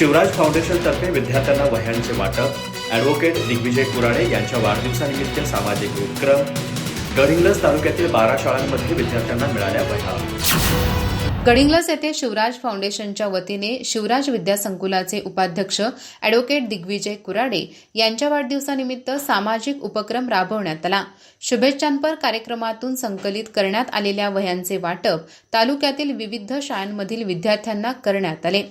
शिवराज फाउंडेशनतर्फे विद्यार्थ्यांना वह्यांचे वाटप ॲडव्होकेट दिग्विजय कुराडे यांच्या वाढदिवसानिमित्त सामाजिक उपक्रम गडिंग्लज तालुक्यातील बारा शाळांमध्ये विद्यार्थ्यांना मिळाल्या वह्या. गडिंग्लज येथे शिवराज फाउंडेशनच्या वतीने शिवराज विद्यासंकुलाचे उपाध्यक्ष अॅडव्होकेट दिग्विजय कुराडे यांच्या वाढदिवसानिमित्त सामाजिक उपक्रम राबवण्यात आला. शुभेच्छांपर कार्यक्रमातून संकलित करण्यात आलेल्या वह्यांचे वाटप तालुक्यातील विविध शाळांमधील विद्यार्थ्यांना करण्यात आले.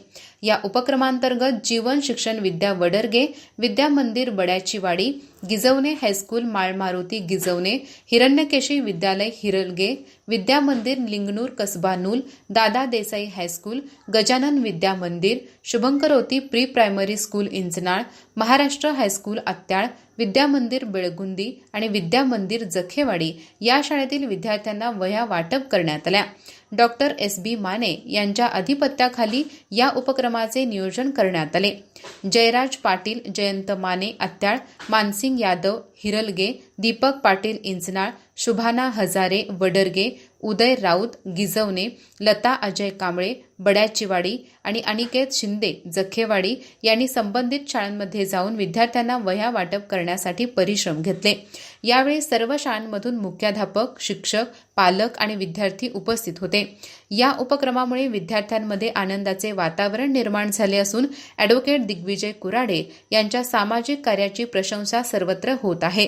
या उपक्रमांतर्गत जीवन शिक्षण विद्या वडरगे विद्या मंदिर बड्याची वाडी गिजवणे हायस्कूल माळमारुती गिजवणे हिरण्यकेशी विद्यालय हिरलगे विद्या मंदिर लिंगणूर कसबा नूल दादा Desai high school Gajanan Vidya Mandir Shubhamkaroti pre primary school Inchanal Maharashtra high school Atyal Vidya Mandir Belgundi आणि विद्या मंदिर जखेवाडी या शाळेतील विद्यार्थ्यांना वह्या वाटप करण्यात आल्या. Doctor S. बी. माने यांच्या अधिपत्याखाली या उपक्रमाचे नियोजन करण्यात आले. जयराज पाटील जयंत माने आत्याळ मानसिंग यादव हिरलगे दीपक पाटील इंचनाळ शुभाना हजारे वडरगे उदय राऊत गिजवणे लता अजय कांबळे बड्याचिवाडी आणि अनिकेत शिंदे जखेवाडी यांनी संबंधित शाळांमध्ये जाऊन विद्यार्थ्यांना वह्या वाटप करण्यासाठी परिश्रम घेतले. यावेळी सर्व शाळांमधून मुख्याध्यापक शिक्षक पालक आणि विद्यार्थी उपस्थित होते. या उपक्रमामुळे विद्यार्थ्यांमध्ये आनंदाचे वातावरण निर्माण झाले असून अॅडव्होकेट दिग्विजय कुराडे यांच्या सामाजिक कार्याची प्रशंसा सर्वत्र होत आहे.